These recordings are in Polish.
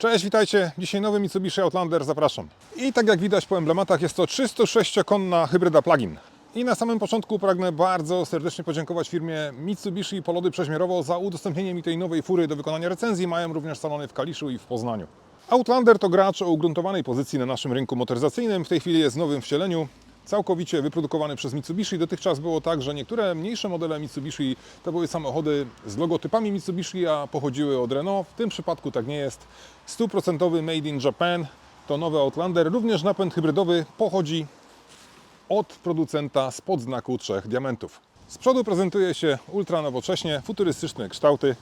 Cześć, witajcie. Dzisiaj nowy Mitsubishi Outlander, zapraszam. I tak jak widać po emblematach, jest to 306-konna hybryda plug-in. I na samym początku pragnę bardzo serdecznie podziękować firmie Mitsubishi Polody Przeźmierowo za udostępnienie mi tej nowej fury do wykonania recenzji. Mają również salony w Kaliszu i w Poznaniu. Outlander to gracz o ugruntowanej pozycji na naszym rynku motoryzacyjnym. W tej chwili jest w nowym wcieleniu całkowicie wyprodukowany przez Mitsubishi. Dotychczas było tak, że niektóre mniejsze modele Mitsubishi to były samochody z logotypami Mitsubishi, a pochodziły od Renault. W tym przypadku tak nie jest. Stuprocentowy Made in Japan to nowy Outlander. Również napęd hybrydowy pochodzi od producenta spod znaku trzech diamentów. Z przodu prezentuje się ultra nowocześnie, futurystyczne kształty.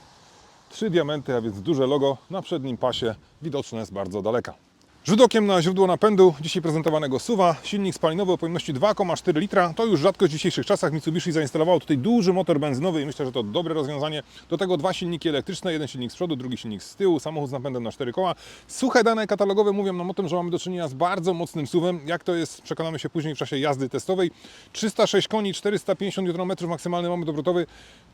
Trzy diamenty, a więc duże logo na przednim pasie, widoczne z bardzo daleka. Rzut okiem na źródło napędu dzisiaj prezentowanego SUVa, silnik spalinowy o pojemności 2,4 litra. To już rzadkość w dzisiejszych czasach. Mitsubishi zainstalowało tutaj duży motor benzynowy i myślę, że to dobre rozwiązanie. Do tego dwa silniki elektryczne, jeden silnik z przodu, drugi silnik z tyłu, samochód z napędem na cztery koła. Suche dane katalogowe mówią nam o tym, że mamy do czynienia z bardzo mocnym SUVem. Jak to jest, przekonamy się później w czasie jazdy testowej. 306 koni, 450 Nm maksymalny moment obrotowy.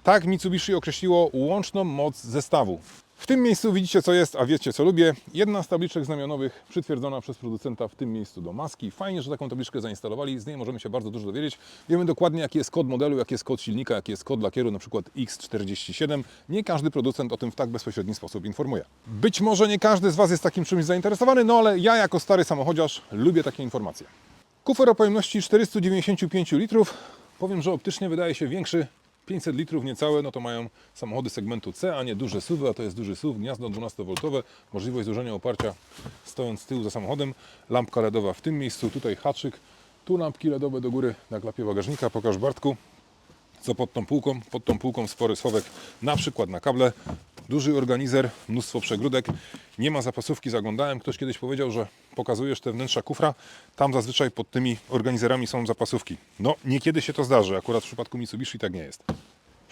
Tak Mitsubishi określiło łączną moc zestawu. W tym miejscu widzicie co jest, a wiecie co lubię. Jedna z tabliczek znamionowych przytwierdzona przez producenta w tym miejscu do maski. Fajnie, że taką tabliczkę zainstalowali, z niej możemy się bardzo dużo dowiedzieć. Wiemy dokładnie jaki jest kod modelu, jaki jest kod silnika, jaki jest kod lakieru, na przykład X47. Nie każdy producent o tym w tak bezpośredni sposób informuje. Być może nie każdy z Was jest takim czymś zainteresowany, no ale ja jako stary samochodziarz lubię takie informacje. Kufer o pojemności 495 litrów. Powiem, że optycznie wydaje się większy 500 litrów niecałe, no to mają samochody segmentu C, a nie duże SUV, a to jest duży SUV, gniazdo 12V, możliwość złożenia oparcia stojąc z tyłu za samochodem, lampka LEDowa w tym miejscu, tutaj haczyk, tu lampki LEDowe do góry na klapie bagażnika, pokaż Bartku, co pod tą półką, pod tą półką spory schowek, na przykład na kable, duży organizer, mnóstwo przegródek, nie ma zapasówki, zaglądałem, ktoś kiedyś powiedział, że pokazujesz te wnętrza kufra, tam zazwyczaj pod tymi organizerami są zapasówki. No, niekiedy się to zdarzy, akurat w przypadku Mitsubishi tak nie jest.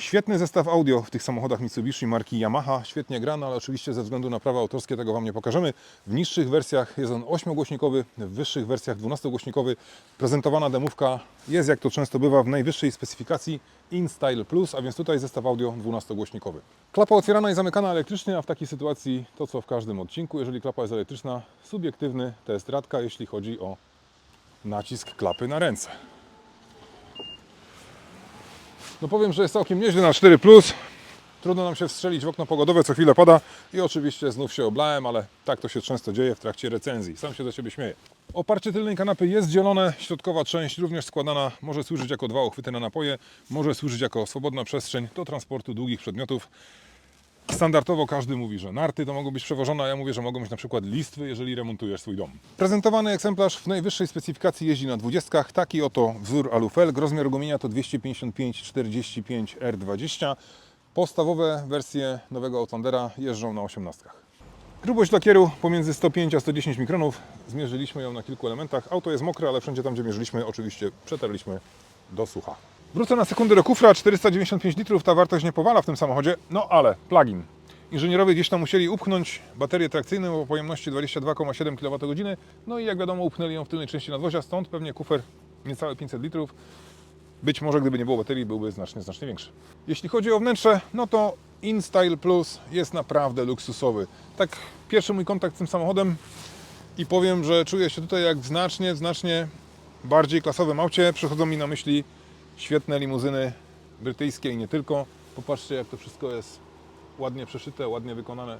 Świetny zestaw audio w tych samochodach Mitsubishi marki Yamaha, świetnie grany, ale oczywiście ze względu na prawa autorskie tego Wam nie pokażemy. W niższych wersjach jest on 8-głośnikowy, w wyższych wersjach 12-głośnikowy. Prezentowana demówka jest, jak to często bywa, w najwyższej specyfikacji InStyle Plus, a więc tutaj zestaw audio 12-głośnikowy. Klapa otwierana i zamykana elektrycznie, a w takiej sytuacji to co w każdym odcinku, jeżeli klapa jest elektryczna, subiektywny test radka, jeśli chodzi o nacisk klapy na ręce. No powiem, że jest całkiem nieźle na 4. Trudno nam się wstrzelić w okno pogodowe, co chwilę pada i oczywiście znów się oblałem, ale tak to się często dzieje w trakcie recenzji. Sam się do siebie śmieję. Oparcie tylnej kanapy jest zielone, środkowa część również składana, może służyć jako dwa uchwyty na napoje, może służyć jako swobodna przestrzeń do transportu długich przedmiotów. Standardowo każdy mówi, że narty to mogą być przewożone, a ja mówię, że mogą być na przykład listwy, jeżeli remontujesz swój dom. Prezentowany egzemplarz w najwyższej specyfikacji jeździ na 20. Taki oto wzór alufelg. Rozmiar gumienia to 255-45 R20. Podstawowe wersje nowego Outlandera jeżdżą na 18. Grubość lakieru pomiędzy 105 a 110 mikronów. Zmierzyliśmy ją na kilku elementach. Auto jest mokre, ale wszędzie tam, gdzie mierzyliśmy, oczywiście przetarliśmy do sucha. Wrócę na sekundę do kufra. 495 litrów, ta wartość nie powala w tym samochodzie, no ale plug-in. Inżynierowie gdzieś tam musieli upchnąć baterię trakcyjną o pojemności 22,7 kWh, no i jak wiadomo upchnęli ją w tylnej części nadwozia, stąd pewnie kufer niecałe 500 litrów. Być może gdyby nie było baterii, byłby znacznie, znacznie większy. Jeśli chodzi o wnętrze, no to InStyle Plus jest naprawdę luksusowy. Tak pierwszy mój kontakt z tym samochodem i powiem, że czuję się tutaj jak w znacznie, znacznie bardziej klasowym aucie. Przychodzą mi na myśli świetne limuzyny brytyjskie i nie tylko. Popatrzcie jak to wszystko jest ładnie przeszyte, ładnie wykonane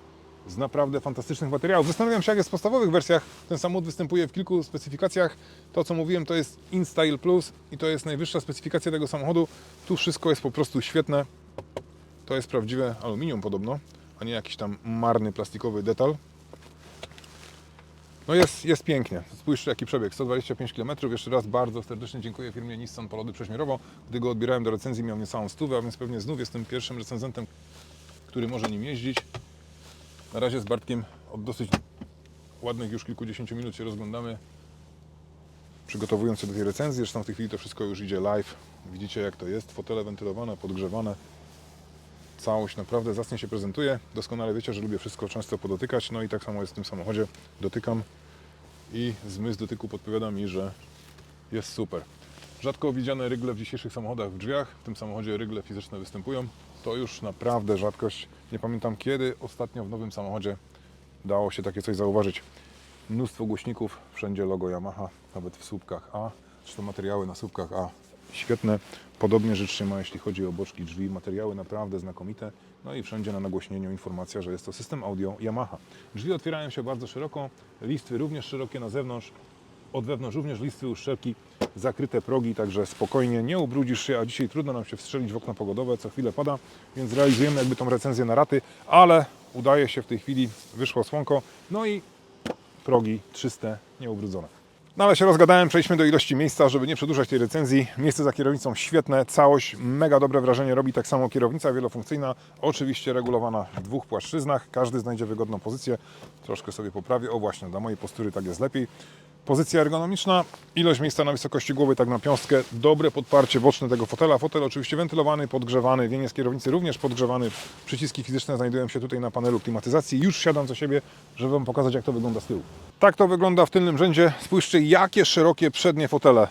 z naprawdę fantastycznych materiałów. Zastanawiam się, jak jest w podstawowych wersjach. Ten samochód występuje w kilku specyfikacjach. To, co mówiłem, to jest InStyle Plus i to jest najwyższa specyfikacja tego samochodu. Tu wszystko jest po prostu świetne. To jest prawdziwe aluminium podobno, a nie jakiś tam marny plastikowy detal. No jest, jest pięknie. Spójrzcie jaki przebieg, 125 km. Jeszcze raz bardzo serdecznie dziękuję firmie Nissan Polody Przeźmierowo. Gdy go odbierałem do recenzji miał niecałą stówę, a więc pewnie znów jestem pierwszym recenzentem, który może nim jeździć. Na razie z Bartkiem od dosyć ładnych już kilkudziesięciu minut się rozglądamy, przygotowując się do tej recenzji. Zresztą w tej chwili to wszystko już idzie live. Widzicie jak to jest, fotele wentylowane, podgrzewane. Całość naprawdę zacnie się prezentuje. Doskonale wiecie, że lubię wszystko często podotykać. No i tak samo jest w tym samochodzie. Dotykam i zmysł dotyku podpowiada mi, że jest super. Rzadko widziane rygle w dzisiejszych samochodach w drzwiach. W tym samochodzie rygle fizyczne występują. To już naprawdę rzadkość. Nie pamiętam kiedy ostatnio w nowym samochodzie dało się takie coś zauważyć. Mnóstwo głośników, wszędzie logo Yamaha, nawet w słupkach A, to materiały na słupkach A. Świetne. Podobnie rzecz się ma, jeśli chodzi o boczki drzwi. Materiały naprawdę znakomite. No i wszędzie na nagłośnieniu informacja, że jest to system audio Yamaha. Drzwi otwierają się bardzo szeroko, listwy również szerokie na zewnątrz. Od wewnątrz również listwy uszczelki, zakryte progi, także spokojnie, nie ubrudzisz się, a dzisiaj trudno nam się wstrzelić w okna pogodowe, co chwilę pada, więc realizujemy jakby tą recenzję na raty, ale udaje się w tej chwili, wyszło słonko, no i progi czyste, nieubrudzone. No ale się rozgadałem, przejdźmy do ilości miejsca, żeby nie przedłużać tej recenzji. Miejsce za kierownicą świetne, całość mega dobre wrażenie robi, tak samo kierownica wielofunkcyjna, oczywiście regulowana w dwóch płaszczyznach, każdy znajdzie wygodną pozycję. Troszkę sobie poprawię, o właśnie, dla mojej postury tak jest lepiej. Pozycja ergonomiczna, ilość miejsca na wysokości głowy, tak na piąstkę, dobre podparcie boczne tego fotela. Fotel oczywiście wentylowany, podgrzewany, wieniec kierownicy również podgrzewany. Przyciski fizyczne znajdują się tutaj na panelu klimatyzacji. Już siadam za siebie, żeby Wam pokazać, jak to wygląda z tyłu. Tak to wygląda w tylnym rzędzie. Spójrzcie, jakie szerokie przednie fotele.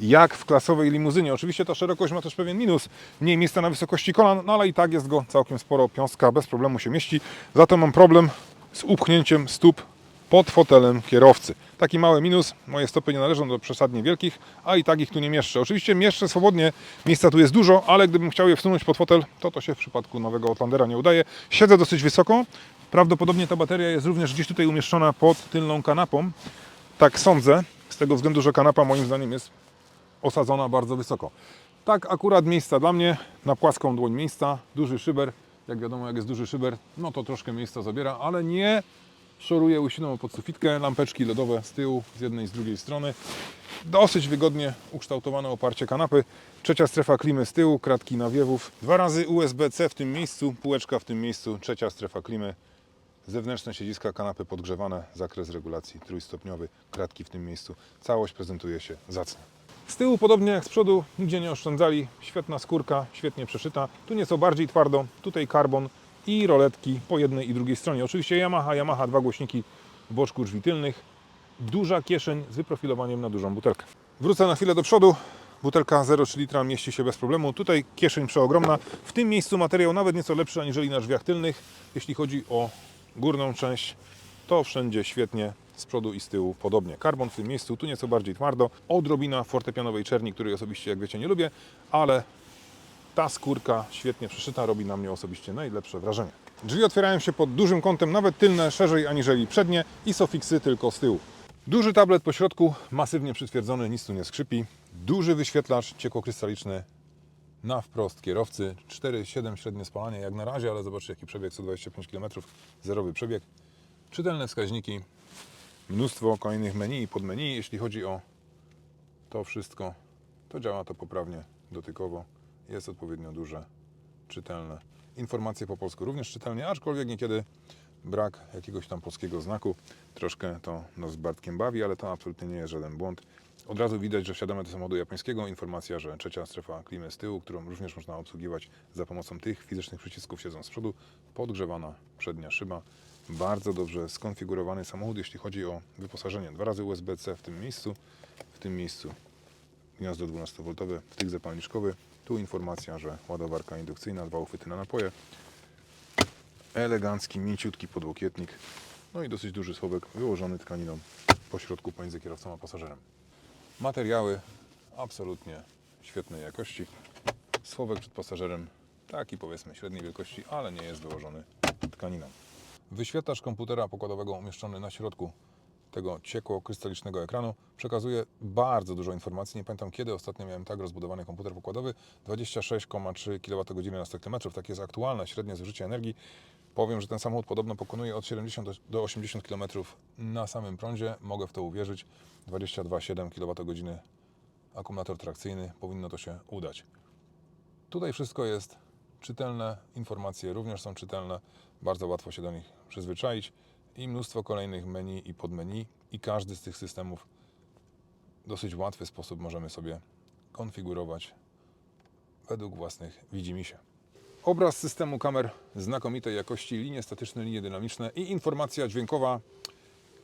Jak w klasowej limuzynie. Oczywiście ta szerokość ma też pewien minus. Mniej miejsca na wysokości kolan, no ale i tak jest go całkiem sporo. Piąstka bez problemu się mieści. Za to mam problem z upchnięciem stóp pod fotelem kierowcy. Taki mały minus, moje stopy nie należą do przesadnie wielkich, a i tak ich tu nie mieszczę. Oczywiście mieszczę swobodnie, miejsca tu jest dużo, ale gdybym chciał je wsunąć pod fotel, to to się w przypadku nowego Outlandera nie udaje. Siedzę dosyć wysoko, prawdopodobnie ta bateria jest również gdzieś tutaj umieszczona pod tylną kanapą. Tak sądzę, z tego względu, że kanapa moim zdaniem jest osadzona bardzo wysoko. Tak akurat miejsca dla mnie, na płaską dłoń miejsca, duży szyber, jak wiadomo jak jest duży szyber, no to troszkę miejsca zabiera, ale nie szoruje łysiną pod sufitkę, lampeczki LEDowe z tyłu, z jednej i z drugiej strony. Dosyć wygodnie ukształtowane oparcie kanapy. Trzecia strefa klimy z tyłu, kratki nawiewów. Dwa razy USB-C w tym miejscu, półeczka w tym miejscu. Trzecia strefa klimy. Zewnętrzne siedziska kanapy podgrzewane, zakres regulacji trójstopniowy, kratki w tym miejscu. Całość prezentuje się zacnie. Z tyłu podobnie jak z przodu, nigdzie nie oszczędzali. Świetna skórka, świetnie przeszyta. Tu nieco bardziej twardo, tutaj karbon i roletki po jednej i drugiej stronie. Oczywiście Yamaha, Yamaha, dwa głośniki boczku drzwi tylnych. Duża kieszeń z wyprofilowaniem na dużą butelkę. Wrócę na chwilę do przodu. Butelka 0,3 litra mieści się bez problemu. Tutaj kieszeń przeogromna. W tym miejscu materiał nawet nieco lepszy aniżeli na drzwiach tylnych. Jeśli chodzi o górną część, to wszędzie świetnie. Z przodu i z tyłu podobnie. Karbon w tym miejscu, tu nieco bardziej twardo. Odrobina fortepianowej czerni, której osobiście, jak wiecie, nie lubię, ale ta skórka świetnie przeszyta robi na mnie osobiście najlepsze wrażenie. Drzwi otwierają się pod dużym kątem, nawet tylne szerzej aniżeli przednie i sofiksy tylko z tyłu. Duży tablet po środku, masywnie przytwierdzony, nic tu nie skrzypi. Duży wyświetlacz ciekłokrystaliczny na wprost kierowcy. 4,7 średnie spalanie jak na razie, ale zobaczcie jaki przebieg 125 km, zerowy przebieg. Czytelne wskaźniki, mnóstwo kolejnych menu i podmenu. Jeśli chodzi o to wszystko, to działa to poprawnie dotykowo. Jest odpowiednio duże, czytelne. Informacje po polsku również czytelnie, aczkolwiek niekiedy brak jakiegoś tam polskiego znaku. Troszkę to nas z Bartkiem bawi, ale to absolutnie nie jest żaden błąd. Od razu widać, że wsiadamy do samochodu japońskiego. Informacja, że trzecia strefa klimy z tyłu, którą również można obsługiwać za pomocą tych fizycznych przycisków siedząc z przodu. Podgrzewana przednia szyba. Bardzo dobrze skonfigurowany samochód, jeśli chodzi o wyposażenie. Dwa razy USB-C w tym miejscu, w tym miejscu gniazdo 12V, wtyk zapalniczkowy. Tu informacja, że ładowarka indukcyjna, dwa uchwyty na napoje. Elegancki, mięciutki podłokietnik. No i dosyć duży schowek wyłożony tkaniną po środku pomiędzy kierowcą a pasażerem. Materiały absolutnie świetnej jakości. Schowek przed pasażerem taki powiedzmy średniej wielkości, ale nie jest wyłożony tkaniną. Wyświetlacz komputera pokładowego umieszczony na środku tego ciekło-krystalicznego ekranu przekazuje bardzo dużo informacji. Nie pamiętam kiedy ostatnio miałem tak rozbudowany komputer pokładowy. 26,3 kWh na 100 km. Takie jest aktualne średnie zużycie energii. Powiem, że ten samochód podobno pokonuje od 70 do- do 80 km na samym prądzie. Mogę w to uwierzyć. 22,7 kWh akumulator trakcyjny. Powinno to się udać. Tutaj wszystko jest czytelne, informacje również są czytelne, bardzo łatwo się do nich przyzwyczaić i mnóstwo kolejnych menu i podmenu i każdy z tych systemów w dosyć łatwy sposób możemy sobie konfigurować według własnych widzimisię. Obraz systemu kamer znakomitej jakości, linie statyczne, linie dynamiczne i informacja dźwiękowa,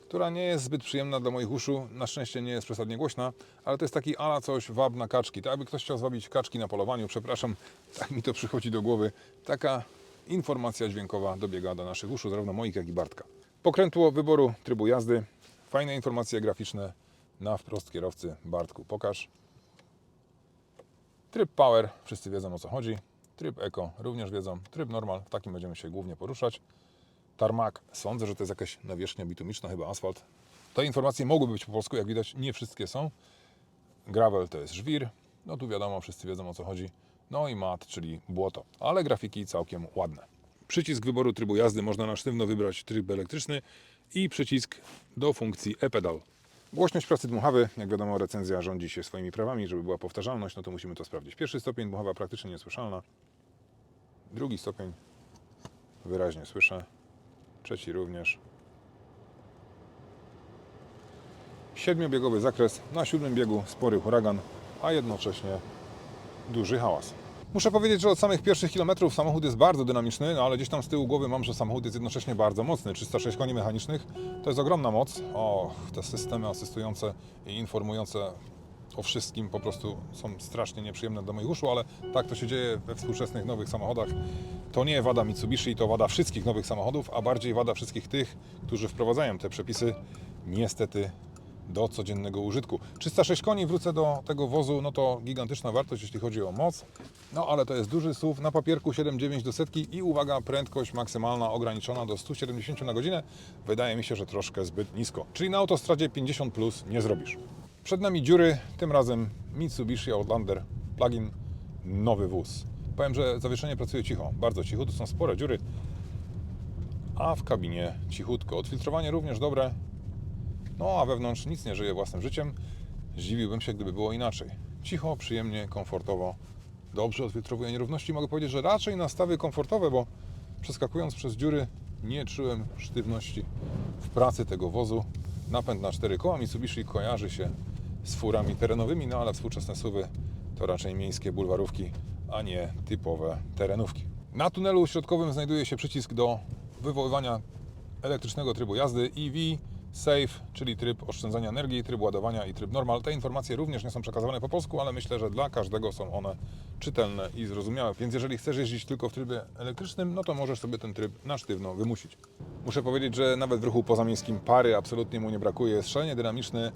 która nie jest zbyt przyjemna dla moich uszu. Na szczęście nie jest przesadnie głośna, ale to jest taki ala coś wab na kaczki. Tak jakby ktoś chciał zwabić kaczki na polowaniu, przepraszam, tak mi to przychodzi do głowy. Taka informacja dźwiękowa dobiega do naszych uszu, zarówno moich, jak i Bartka. Pokrętło wyboru trybu jazdy. Fajne informacje graficzne na wprost kierowcy. Bartku, pokaż. Tryb Power, wszyscy wiedzą o co chodzi. Tryb Eco również wiedzą. Tryb Normal, w takim będziemy się głównie poruszać. Tarmac, sądzę, że to jest jakaś nawierzchnia bitumiczna, chyba asfalt. Te informacje mogłyby być po polsku, jak widać, nie wszystkie są. Gravel to jest żwir, no tu wiadomo, wszyscy wiedzą o co chodzi. No i mat, czyli błoto, ale grafiki całkiem ładne. Przycisk wyboru trybu jazdy można na sztywno wybrać tryb elektryczny i przycisk do funkcji e-pedal. Głośność pracy dmuchawy, jak wiadomo recenzja rządzi się swoimi prawami, żeby była powtarzalność, no to musimy to sprawdzić. Pierwszy stopień dmuchawa praktycznie niesłyszalna, drugi stopień wyraźnie słyszę, trzeci również. Siedmiobiegowy zakres, na siódmym biegu spory huragan, a jednocześnie duży hałas. Muszę powiedzieć, że od samych pierwszych kilometrów samochód jest bardzo dynamiczny, no ale gdzieś tam z tyłu głowy mam, że samochód jest jednocześnie bardzo mocny. 306 koni mechanicznych to jest ogromna moc. O, te systemy asystujące i informujące o wszystkim po prostu są strasznie nieprzyjemne do moich uszu, ale tak to się dzieje we współczesnych nowych samochodach. To nie wada Mitsubishi, to wada wszystkich nowych samochodów, a bardziej wada wszystkich tych, którzy wprowadzają te przepisy niestety do codziennego użytku. 306 koni, wrócę do tego wozu, no to gigantyczna wartość, jeśli chodzi o moc. No ale to jest duży SUV, na papierku 7,9 do setki i uwaga, prędkość maksymalna ograniczona do 170 na godzinę. Wydaje mi się, że troszkę zbyt nisko. Czyli na autostradzie 50 plus nie zrobisz. Przed nami dziury, tym razem Mitsubishi Outlander plug-in, nowy wóz. Powiem, że zawieszenie pracuje cicho, bardzo cicho, to są spore dziury, a w kabinie cichutko. Odfiltrowanie również dobre, no a wewnątrz nic nie żyje własnym życiem. Zdziwiłbym się, gdyby było inaczej. Cicho, przyjemnie, komfortowo, dobrze odfiltrowuje nierówności. Mogę powiedzieć, że raczej nastawy komfortowe, bo przeskakując przez dziury nie czułem sztywności w pracy tego wozu. Napęd na cztery koła Mitsubishi kojarzy się z furami terenowymi, no ale współczesne suwy to raczej miejskie bulwarówki, a nie typowe terenówki. Na tunelu środkowym znajduje się przycisk do wywoływania elektrycznego trybu jazdy EV Safe, czyli tryb oszczędzania energii, tryb ładowania i tryb normal. Te informacje również nie są przekazywane po polsku, ale myślę, że dla każdego są one czytelne i zrozumiałe. Więc jeżeli chcesz jeździć tylko w trybie elektrycznym, no to możesz sobie ten tryb na sztywno wymusić. Muszę powiedzieć, że nawet w ruchu pozamiejskim pary absolutnie mu nie brakuje. Jest szalenie dynamiczny.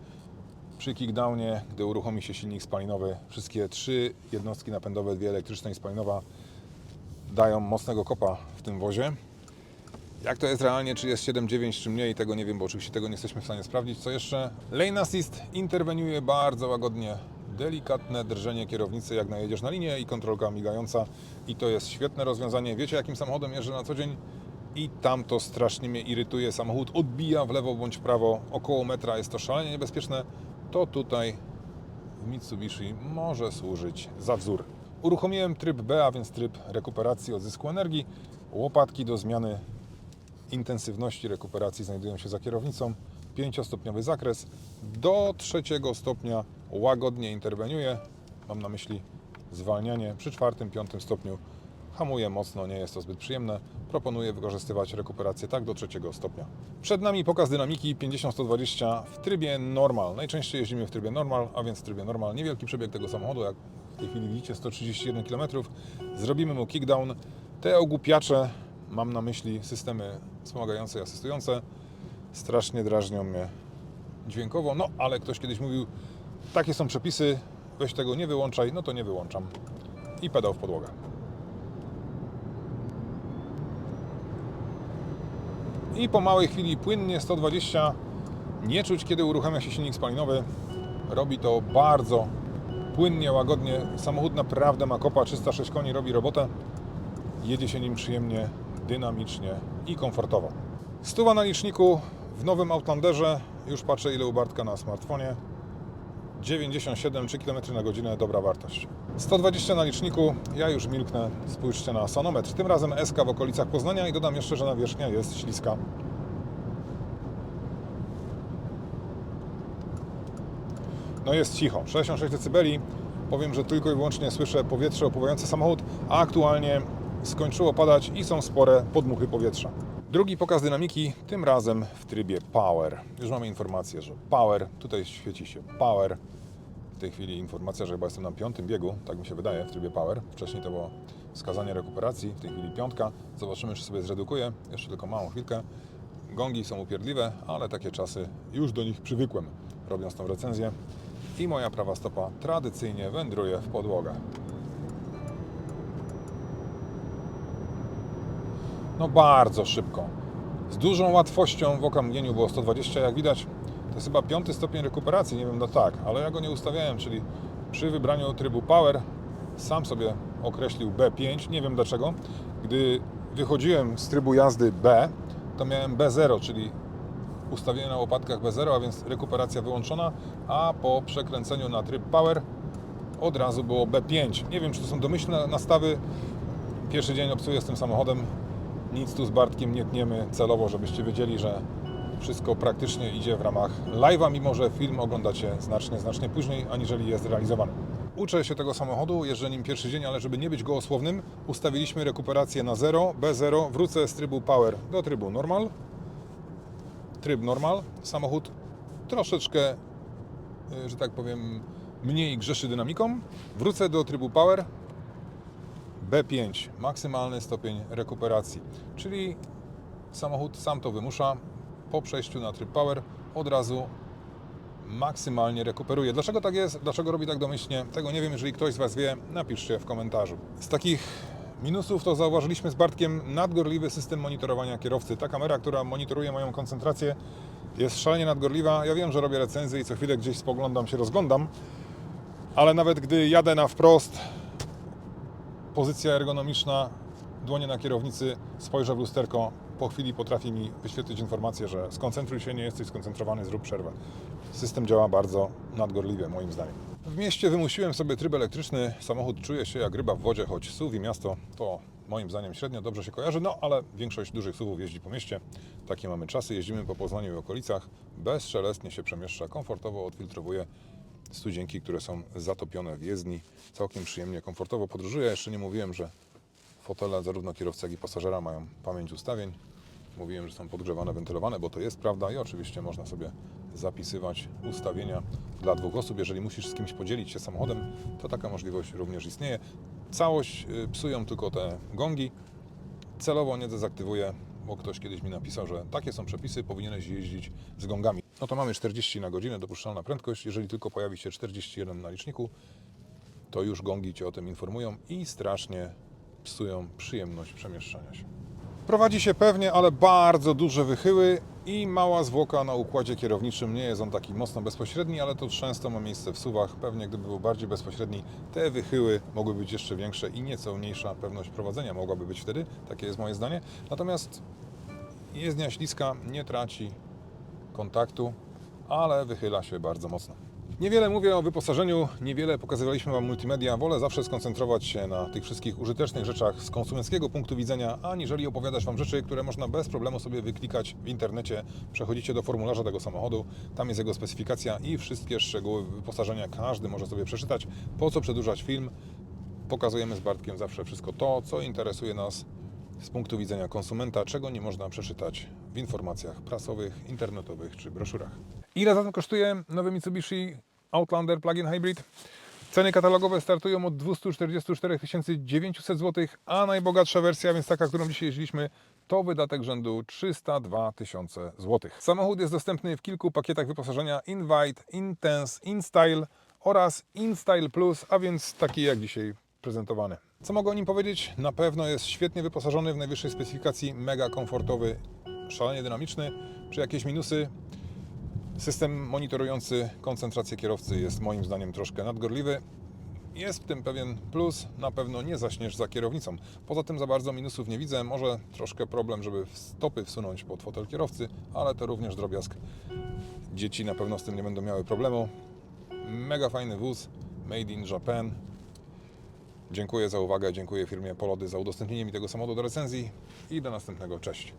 Przy kickdownie, gdy uruchomi się silnik spalinowy, wszystkie trzy jednostki napędowe, dwie elektryczne i spalinowa, dają mocnego kopa w tym wozie. Jak to jest realnie, czy jest 7,9 czy mniej, tego nie wiem, bo oczywiście tego nie jesteśmy w stanie sprawdzić. Co jeszcze? Lane Assist interweniuje bardzo łagodnie. Delikatne drżenie kierownicy, jak najedziesz na linię i kontrolka migająca. I to jest świetne rozwiązanie. Wiecie, jakim samochodem jeżdżę na co dzień? I tam to strasznie mnie irytuje. Samochód odbija w lewo bądź w prawo około metra. Jest to szalenie niebezpieczne. To tutaj w Mitsubishi może służyć za wzór. Uruchomiłem tryb B, a więc tryb rekuperacji odzysku energii. Łopatki do zmiany intensywności rekuperacji znajdują się za kierownicą. 5-stopniowy zakres. Do trzeciego stopnia łagodnie interweniuje. Mam na myśli zwalnianie. Przy czwartym, piątym stopniu hamuje mocno, nie jest to zbyt przyjemne. Proponuję wykorzystywać rekuperację tak do trzeciego stopnia. Przed nami pokaz dynamiki 50-120 w trybie normal. Najczęściej jeździmy w trybie normal, a więc w trybie normal. Niewielki przebieg tego samochodu, jak w tej chwili widzicie, 131 km. Zrobimy mu kickdown. Te ogłupiacze mam na myśli systemy wspomagające i asystujące. Strasznie drażnią mnie dźwiękowo, no ale ktoś kiedyś mówił, takie są przepisy, weź tego nie wyłączaj, no to nie wyłączam. I pedał w podłogę. I po małej chwili płynnie 120, nie czuć kiedy uruchamia się silnik spalinowy. Robi to bardzo płynnie, łagodnie. Samochód naprawdę ma kopa, 306 koni, robi robotę. Jedzie się nim przyjemnie, dynamicznie i komfortowo. Stuwa na liczniku w nowym Outlanderze. Już patrzę ile u Bartka na smartfonie. 97 3 km na godzinę, dobra wartość. 120 na liczniku, ja już milknę, spójrzcie na sonometr. Tym razem SK w okolicach Poznania i dodam jeszcze, że nawierzchnia jest śliska. No jest cicho, 66 dB. Powiem, że tylko i wyłącznie słyszę powietrze opływające samochód, a aktualnie skończyło padać i są spore podmuchy powietrza. Drugi pokaz dynamiki, tym razem w trybie Power. Już mamy informację, że Power, tutaj świeci się Power. W tej chwili informacja, że chyba jestem na piątym biegu, tak mi się wydaje, w trybie Power. Wcześniej to było wskazanie rekuperacji, w tej chwili piątka. Zobaczymy, czy sobie zredukuję. Jeszcze tylko małą chwilkę. Gongi są upierdliwe, ale takie czasy już do nich przywykłem, robiąc tą recenzję. I moja prawa stopa tradycyjnie wędruje w podłogę. No bardzo szybko. Z dużą łatwością w okamgnieniu było 120, jak widać. To jest chyba piąty stopień rekuperacji, nie wiem, no tak, ale ja go nie ustawiałem, czyli przy wybraniu trybu Power sam sobie określił B5, nie wiem dlaczego. Gdy wychodziłem z trybu jazdy B, to miałem B0, czyli ustawienie na łopatkach B0, a więc rekuperacja wyłączona, a po przekręceniu na tryb Power od razu było B5. Nie wiem, czy to są domyślne nastawy. Pierwszy dzień obcuję z tym samochodem. Nic tu z Bartkiem nie tniemy celowo, żebyście wiedzieli, że wszystko praktycznie idzie w ramach live'a, mimo że film oglądacie znacznie, znacznie później, aniżeli jest realizowany. Uczę się tego samochodu, jeżdżę nim pierwszy dzień, ale żeby nie być gołosłownym, ustawiliśmy rekuperację na 0, B0, wrócę z trybu Power do trybu Normal. Tryb Normal, samochód troszeczkę, y, że tak powiem, mniej grzeszy dynamiką. Wrócę do trybu Power, B5, maksymalny stopień rekuperacji, czyli samochód sam to wymusza. Po przejściu na tryb Power od razu maksymalnie rekuperuje. Dlaczego tak jest? Dlaczego robi tak domyślnie? Tego nie wiem. Jeżeli ktoś z Was wie, napiszcie w komentarzu. Z takich minusów to zauważyliśmy z Bartkiem nadgorliwy system monitorowania kierowcy. Ta kamera, która monitoruje moją koncentrację jest szalenie nadgorliwa. Ja wiem, że robię recenzję i co chwilę gdzieś spoglądam się, rozglądam, ale nawet gdy jadę na wprost, pozycja ergonomiczna, dłonie na kierownicy, spojrzę w lusterko, po chwili potrafi mi wyświetlić informację, że skoncentruj się, nie jesteś skoncentrowany, zrób przerwę. System działa bardzo nadgorliwie, moim zdaniem. W mieście wymusiłem sobie tryb elektryczny, samochód czuje się jak ryba w wodzie, choć SUV i miasto to moim zdaniem średnio dobrze się kojarzy, no ale większość dużych SUVów jeździ po mieście. Takie mamy czasy, jeździmy po Poznaniu i okolicach, bezszelestnie się przemieszcza, komfortowo odfiltrowuje studzienki, które są zatopione w jezdni. Całkiem przyjemnie, komfortowo podróżuję. Jeszcze nie mówiłem, że fotele zarówno kierowcy, jak i pasażera mają pamięć ustawień. Mówiłem, że są podgrzewane, wentylowane, bo to jest prawda i oczywiście można sobie zapisywać ustawienia dla dwóch osób. Jeżeli musisz z kimś podzielić się samochodem, to taka możliwość również istnieje. Całość y, psują tylko te gongi. Celowo nie dezaktywuję, bo ktoś kiedyś mi napisał, że takie są przepisy, powinieneś jeździć z gongami. No to mamy 40 na godzinę, dopuszczalna prędkość. Jeżeli tylko pojawi się 41 na liczniku, to już gongi Cię o tym informują i strasznie psują przyjemność przemieszczania się. Prowadzi się pewnie, ale bardzo duże wychyły i mała zwłoka na układzie kierowniczym. Nie jest on taki mocno bezpośredni, ale to często ma miejsce w suwach. Pewnie gdyby był bardziej bezpośredni, te wychyły mogły być jeszcze większe i nieco mniejsza pewność prowadzenia mogłaby być wtedy. Takie jest moje zdanie. Natomiast jezdnia śliska nie traci kontaktu, ale wychyla się bardzo mocno. Niewiele mówię o wyposażeniu, niewiele pokazywaliśmy Wam multimedia. Wolę zawsze skoncentrować się na tych wszystkich użytecznych rzeczach z konsumenckiego punktu widzenia, aniżeli opowiadać Wam rzeczy, które można bez problemu sobie wyklikać w internecie. Przechodzicie do formularza tego samochodu, tam jest jego specyfikacja i wszystkie szczegóły wyposażenia każdy może sobie przeczytać. Po co przedłużać film? Pokazujemy z Bartkiem zawsze wszystko to, co interesuje nas z punktu widzenia konsumenta, czego nie można przeczytać w informacjach prasowych, internetowych czy broszurach. Ile zatem kosztuje nowy Mitsubishi Outlander Plug-in Hybrid? Ceny katalogowe startują od 244 900 zł, a najbogatsza wersja, więc taka, którą dzisiaj jeździliśmy, to wydatek rzędu 302 tysiące zł. Samochód jest dostępny w kilku pakietach wyposażenia Invite, Intense, InStyle oraz InStyle Plus, a więc taki jak dzisiaj prezentowany. Co mogę o nim powiedzieć? Na pewno jest świetnie wyposażony w najwyższej specyfikacji, mega komfortowy, szalenie dynamiczny. Czy jakieś minusy? System monitorujący koncentrację kierowcy jest moim zdaniem troszkę nadgorliwy. Jest w tym pewien plus, na pewno nie zaśniesz za kierownicą. Poza tym za bardzo minusów nie widzę. Może troszkę problem, żeby stopy wsunąć pod fotel kierowcy, ale to również drobiazg. Dzieci na pewno z tym nie będą miały problemu. Mega fajny wóz, made in Japan. Dziękuję za uwagę, dziękuję firmie Polody za udostępnienie mi tego samochodu do recenzji i do następnego. Cześć.